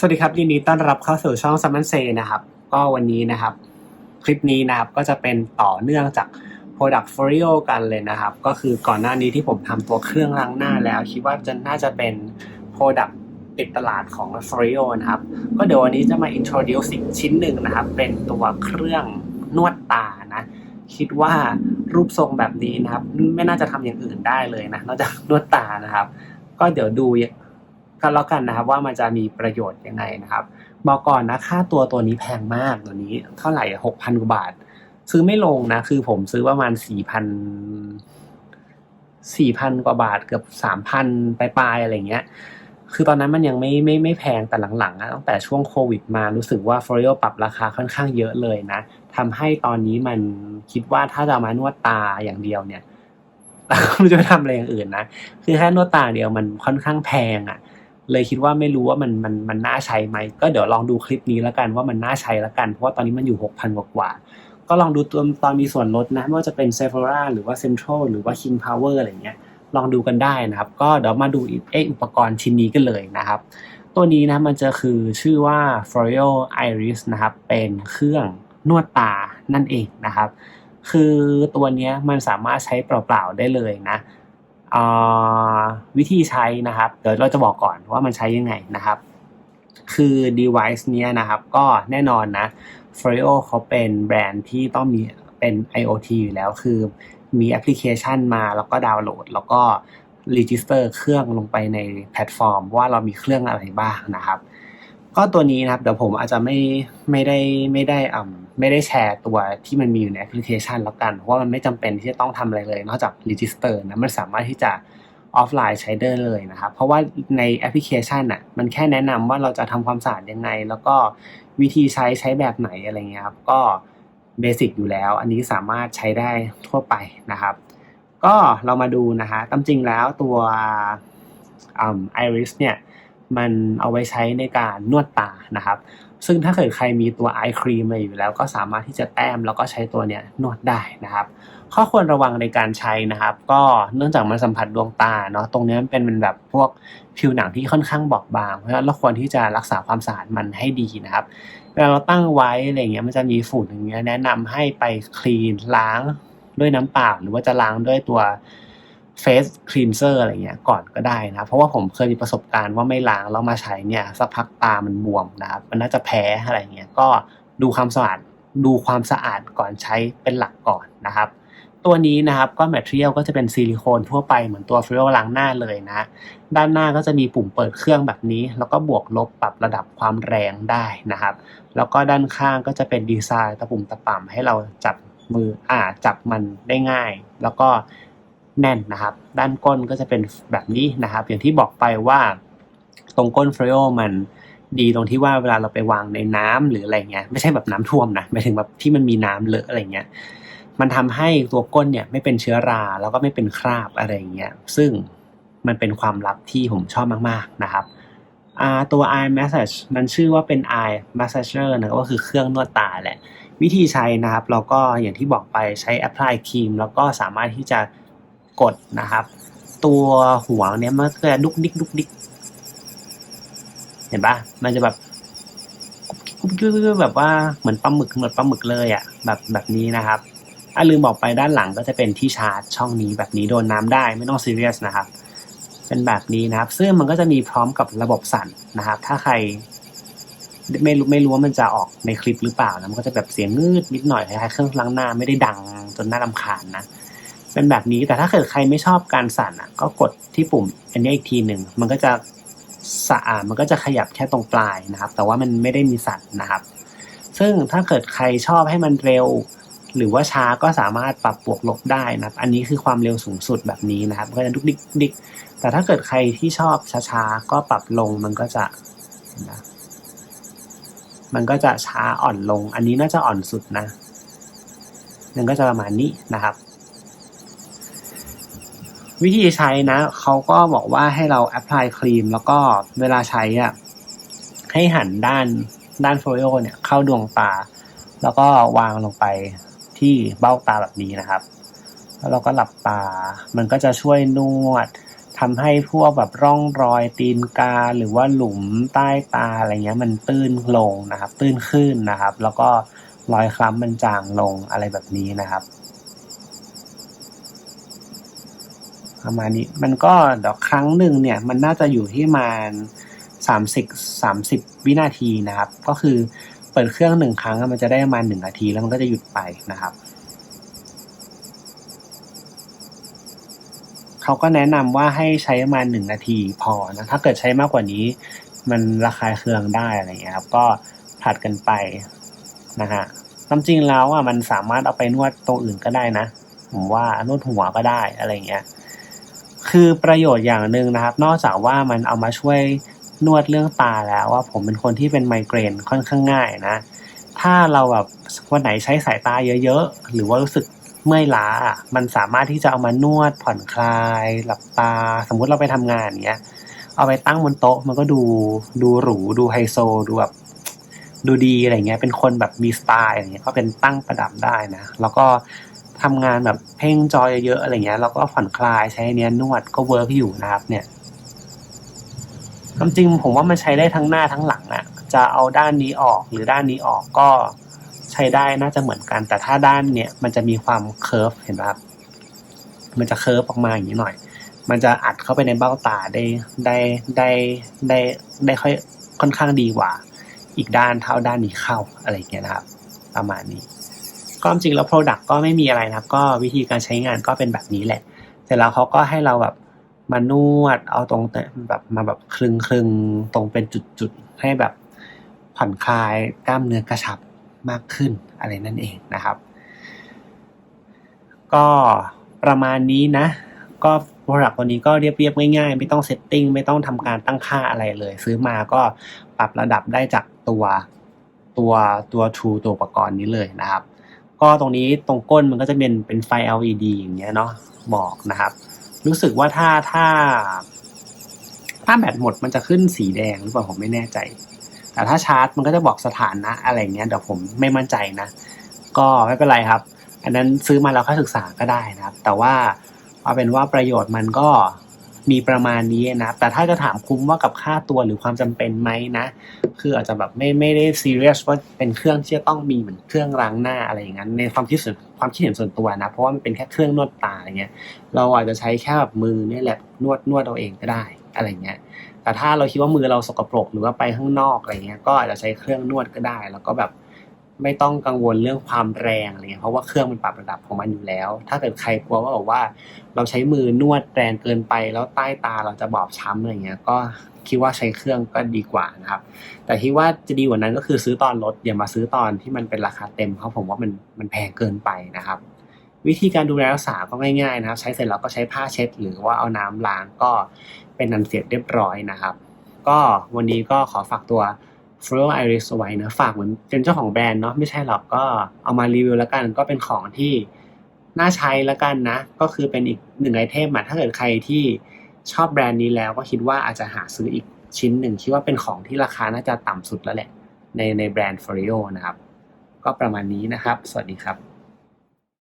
สวัสดีครับยินดีต้อนรับเข้าสู่ช่องซัมมันเซนะครับ ก็วันนี้นะครับ คลิปนี้นะครับก็จะเป็นต่อเนื่องจาก Product f o r i o กันเลยนะครับ ก็คือก่อนหน้านี้ที่ผมทำตัวเครื่องล้างหน้าแล้ว คิดว่าจะน่าจะเป็น Product ติดตลาดของ f o r i o นะครับ ก็เดี๋ยววันนี้จะมา introduce อีกชิ้นหนึ่งนะครับ เป็นตัวเครื่องนวดตานะคิดว่ารูปทรงแบบนี้นะครับ ไม่น่าจะทำอย่างอื่นได้เลยนะนอกจากนวดตานะครับ ก็เดี๋ยวดู กันแล้วกันนะครับ ว่ามันจะมีประโยชน์ยังไงนะครับบอกก่อนนะค่าตัวตัวนี้แพงมากตัวนี้เท่าไหร่หกพันกว่าบาท ซื้อไม่ลงนะ คือผมซื้อประมาณสี่พันสี่พันกว่าบาทเกือบสามพันปลายๆอะไรเงี้ย คือตอนนั้นมันยังไม่ไม่ไม่แพงแต่หลังๆนะตั้งแต่ช่วงโควิดมารู้สึกว่า f o r e o ปรับราคาค่อนข้างเยอะเลยนะทำให้ตอนนี้มันคิดว่าถ้าจะมานวดตาอย่างเดียวเนี่ยไม่จะไปทำอะไรอย่างอื่นนะ คือแค่นวดตาเดียวมันค่อนข้างแพงอะ่ะ เลยคิดว่าไม่รู้ว่ามันมันมันน่าใช้ไหมก็เดี๋ยวลองดูคลิปนี้แล้วกันว่ามันน่าใช้แล้วกันเพราะว่าตอนนี้มันอยู่หกพันกว่า ก็ลองดูตัวตอนมีส่วนลดนะไม่ว่าจะเป็น s e p h o r a หรือว่า Central หรือว่า King Power อะไรเงี้ยลองดูกันได้นะครับ ก็เดี๋ยวมาดูเออุปกรณ์ชิ้นนี้กันเลยนะครับ ตัวนี้นะมันจะคือชื่อว่า f o r e o Iris นะครับ เป็นเครื่องนวดตานั่นเองนะครับ คือตัวนี้มันสามารถใช้เปล่าๆได้เลยนะ วิธีใช้นะครับเดี๋ยวเราจะบอกก่อนว่ามันใช้ยังไงนะครับ คือ device เนี้ยนะครับ ก็แน่นอนนะ f r e o เขาเป็นแบรนด์ที่ต้องมีเป็น IoT อยู่แล้วคือมีแอปพลิเคชันมาแล้วก็ดาวน์โหลด แล้วก็รีจิสเตอร์เครื่องลงไปในแพลตฟอร์ม ว่าเรามีเครื่องอะไรบ้างนะครับ ก็ตัวนี้นะครับเดี๋ยวผมอาจจะไม่ไม่ได้ไม่ได้อ่า ไม่ได้แชร์ตัวที่มันมีอยู่ในแอปพลิเคชันแล้วกัน เพราะว่ามันไม่จำเป็นที่จะต้องทำอะไรเลย นอกจากรีจิสเตอร์นะมันสามารถที่จะออฟไลน์ใช้ได้เลยนะครับ เพราะว่าในแอปพลิเคชันอะมันแค่แนะนำว่าเราจะทำความสะอาดยังไง แล้วก็วิธีใช้ใช้แบบไหนอะไรเงี้ยครับก็เบสิกอยู่แล้ว อันนี้สามารถใช้ได้ทั่วไปนะครับ ก็เรามาดูนะฮะตามจริงแล้วตัวไอริสเนี่ย มันเอาไว้ใช้ในการนวดตานะครับ ซึ่งถ้าเกิดใครมีตัวไอครีมมาอยู่แล้ว ก็สามารถที่จะแต้มแล้วก็ใช้ตัวเนี้ยนวดได้นะครับ ข้อควรระวังในการใช้นะครับ ก็เนื่องจากมันสัมผัสดวงตาเนาะตรงนี้มันเป็นเป็นแบบพวกผิวหนังที่ค่อนข้างบอบบาง เพราะฉะนั้นเราควรที่จะรักษาความสะอาดมันให้ดีนะครับเวลาเราตั้งไว้อะไรเงี้ยมันจะมีฝุ่นอย่างเงี้ยแนะนำให้ไปคลีนล้างด้วยน้ำเปล่าหรือว่าจะล้างด้วยตัว เฟสคลีนเซอร์อะไรเงี้ยก่อนก็ได้นะเพราะว่าผมเคยมีประสบการณ์ว่าไม่ล้างแล้วมาใช้เนี่ยสักพักตามันบวมนะครับมันน่าจะแพ้อะไรเงี้ยก็ดูความสะอาดดูความสะอาดก่อนใช้เป็นหลักก่อนนะครับ ตัวนี้นะครับก็แมทเทียลก็จะเป็นซิลิโคนทั่วไปเหมือนตัวฟิลล้างหน้าเลยนะ ด้านหน้าก็จะมีปุ่มเปิดเครื่องแบบนี้ แล้วก็บวกลบปรับระดับความแรงได้นะครับ แล้วก็ด้านข้างก็จะเป็นดีไซน์ตะปุ่มตะป่ำให้เราจับมืออ่าจับมันได้ง่าย แล้วก็ แน่นนะครับ ด้านก้นก็จะเป็นแบบนี้นะครับ อย่างที่บอกไปว่าตรงก้นเฟรโอมันดีตรงที่ว่าเวลาเราไปวางในน้ำหรืออะไรเงี้ยไม่ใช่แบบน้ำท่วมนะหมายถึงแบบที่มันมีน้ำเลอะอะไรเงี้ยมันทำให้ตัวก้นเนี่ยไม่เป็นเชื้อราแล้วก็ไม่เป็นคราบอะไรเงี้ยซึ่งมันเป็นความลับที่ผมชอบมากๆนะครับตัว eye massage มันชื่อว่าเป็น eye massager นะก็คือเครื่องนวดตาแหละ วิธีใช้นะครับ เราก็อย่างที่บอกไปใช้ apply ครีม แล้วก็สามารถที่จะ กดนะครับ ตัวหัวเนี้ยมันก็จะดุกดิกดุกดิกเห็นปะมันจะแบบกุ๊บกิ๊บแบบว่าเหมือนปลาหมึกเหมือนปลาหมึกเลยอะ แบบแบบนี้นะครับอะลืมบอกไปด้านหลังก็จะเป็นที่ชาร์จช่องนี้แบบนี้โดนน้ำได้ไม่ต้องซีเรียสนะครับ เป็นแบบนี้นะครับ ซึ่งมันก็จะมีพร้อมกับระบบสั่นนะครับ ถ้าใคร ไม่รู้ไม่รู้ว่ามันจะออกในคลิปหรือเปล่านะมันก็จะแบบเสียงงืดนิดหน่อยคล้ายๆเครื่องล้างหน้าไม่ได้ดังจนน่ารำคาญนะ เป็นแบบนี้แต่ถ้าเกิดใครไม่ชอบการสั่นอะ ก็กดที่ปุ่มอันนี้อีกทีหนึ่งมันก็จะสะอาดมันก็จะขยับแค่ตรงปลายนะครับ แต่ว่ามันไม่ได้มีสั่นนะครับ ซึ่งถ้าเกิดใครชอบให้มันเร็ว หรือว่าช้าก็สามารถปรับบวกลบได้นะครับ อันนี้คือความเร็วสูงสุดแบบนี้นะครับก็จะดุกดิกดิกแต่ถ้าเกิดใครที่ชอบช้าๆก็ปรับลงมันก็จะนะมันก็จะช้าอ่อนลง อันนี้น่าจะอ่อนสุดนะมันก็จะประมาณนี้นะครับ วิธีใช้นะเขาก็บอกว่าให้เราแอพพลายครีม แล้วก็เวลาใช้อะให้หันด้านด้านโฟลิโอเนี่ยเข้าดวงตา แล้วก็วางลงไปที่เบ้าตาแบบนี้นะครับ แล้วเราก็หลับตา มันก็จะช่วยนวดทำให้พวกแบบร่องรอยตีนกาหรือว่าหลุมใต้ตาอะไรเงี้ย มันตื้นลงนะครับ ตื้นขึ้นนะครับ แล้วก็รอยคล้ำมันจางลงอะไรแบบนี้นะครับ ประมาณนี้ มันก็เดี๋ยวครั้งหนึ่งเนี่ย มันน่าจะอยู่ที่ประมาณสามสิบสามสิบวินาทีนะครับ ก็คือเปิดเครื่องหนึ่งครั้งมันจะได้ประมาณหนึ่งนาทีแล้วมันก็จะหยุดไปนะครับเขาก็แนะนำว่าให้ใช้ประมาณหนึ่งนาทีพอนะถ้าเกิดใช้มากกว่านี้ มันระคายเคืองได้อะไรเงี้ยครับ ก็ผัดกันไปนะฮะความจริงแล้วอะมันสามารถเอาไปนวดตรงอื่นก็ได้นะผมว่านวดหัวก็ได้อะไรเงี้ย คือประโยชน์อย่างหนึ่งนะครับ นอกจากว่ามันเอามาช่วยนวดเรื่องตาแล้วว่าผมเป็นคนที่เป็นไมเกรนค่อนข้างง่ายนะ ถ้าเราแบบวันไหนใช้สายตาเยอะๆ หรือว่ารู้สึกเมื่อยล้า มันสามารถที่จะเอามานวดผ่อนคลาย หลับตา สมมุติเราไปทำงานอย่างเงี้ย เอาไปตั้งบนโต๊ะมันก็ดูดูหรู ดูไฮโซ ดูแบบดูดีอะไรเงี้ย เป็นคนแบบมีสไตล์อะไรเงี้ยก็เป็นตั้งประดับได้นะ แล้วก็ ทำงานแบบเพ่งจอยเยอะๆอะไรเงี้ยแล้วก็ผ่อนคลายใช้เนี้ยนวดก็เวิร์กอยู่นะครับ เนี่ยความจริงผมว่ามันใช้ได้ทั้งหน้าทั้งหลังอะจะเอาด้านนี้ออกหรือด้านนี้ออกก็ใช้ได้น่าจะเหมือนกัน แต่ถ้าด้านเนี้ยมันจะมีความเคิร์ฟเห็นไหมครับมันจะเคิร์ฟออกมาอย่างนี้หน่อย มันจะอัดเข้าไปในเบ้าตาได้ได้ได้ได้ได้ค่อยค่อนข้างดีกว่า อีกด้านเท่าด้านนี้เข้าอะไรเงี้ยนะครับ ประมาณนี้ ก็จริงแล้ว Product ก็ไม่มีอะไรนะครับ ก็วิธีการใช้งานก็เป็นแบบนี้แหละ เสร็จแล้วเขาก็ให้เราแบบมานวดเอาตรงแบบมาแบบคลึงคลึงตรงเป็นจุดๆ ให้แบบผ่อนคลายกล้ามเนื้อกระชับมากขึ้นอะไรนั่นเองนะครับ ก็ประมาณนี้นะ ก็ Product ตัวนี้ก็เรียบๆง่ายๆ ไม่ต้องเซตติ้งไม่ต้องทำการตั้งค่าอะไรเลย ซื้อมาก็ปรับระดับได้จากตัวตัวตัว True ตัวอุปกรณ์นี้เลยนะครับ ก็ตรงนี้ตรงก้นมันก็จะเป็นเป็นไฟ LED อย่างเงี้ยเนาะบอกนะครับ รู้สึกว่าถ้าถ้า ถ้าแบตหมดมันจะขึ้นสีแดงหรือเปล่าผมไม่แน่ใจ แต่ถ้าชาร์จมันก็จะบอกสถานะอะไรเงี้ยเดี๋ยวผมไม่มั่นใจนะ ก็ไม่เป็นไรครับ อันนั้นซื้อมาแล้วค่อยศึกษาก็ได้นะครับ แต่ว่าเอาเป็นว่าประโยชน์มันก็ มีประมาณนี้นะแต่ถ้าจะถามคุ้มว่ากับค่าตัวหรือความจำเป็นไหมนะ คืออาจจะแบบไม่ไม่ได้ซีเรียสว่าเป็นเครื่องที่จะต้องมีเหมือนเครื่องล้างหน้าอะไรอย่างนั้นในความคิดส่วนความคิดเห็นส่วนตัวนะ เพราะว่ามันเป็นแค่เครื่องนวดตาอะไรเงี้ยเราอาจจะใช้แค่แบบมือเนี่ยแหละนวดนวดเอาเองก็ได้อะไรเงี้ยแต่ถ้าเราคิดว่ามือเราสกปรกหรือว่าไปข้างนอกอะไรเงี้ยก็อาจจะใช้เครื่องนวดก็ได้ แล้วก็แบบ ไม่ต้องกังวลเรื่องความแรงอะไรเงี้ยเพราะว่าเครื่องมันปรับระดับของมันอยู่แล้ว ถ้าเกิดใครกลัวว่าแบบว่า เราใช้มือนวดแรงเกินไปแล้วใต้ตาเราจะบอบช้ำอะไรเงี้ยก็คิดว่าใช้เครื่องก็ดีกว่านะครับ แต่ที่ว่าจะดีกว่านั้นก็คือซื้อตอนลดอย่ามาซื้อตอนที่มันเป็นราคาเต็มเพราะผมว่ามันมันแพงเกินไปนะครับ วิธีการดูแลรักษาก็ง่ายๆนะครับ ใช้เสร็จแล้วก็ใช้ผ้าเช็ด หรือว่าเอาน้ำล้างก็เป็นนันเสร็จเรียบร้อยนะครับ ก็วันนี้ก็ขอฝากตัว f l o w Iris ไว้นะฝากเหมือนเป็นเจ้าของแบรนด์เนาะไม่ใช่หรอกก็เอามารีวิวแล้วกันก็เป็นของที่น่าใช้แล้วกันนะ ก็คือเป็นอีกหนึ่งไอเทมอะถ้าเกิดใครที่ชอบแบรนด์นี้แล้วก็คิดว่าอาจจะหาซื้ออีกชิ้นหนึ่งคิดว่าเป็นของที่ราคาน่าจะต่ำสุดแล้วแหละ ในในแบรนด์ f o r i o นะครับ ก็ประมาณนี้นะครับ สวัสดีครับ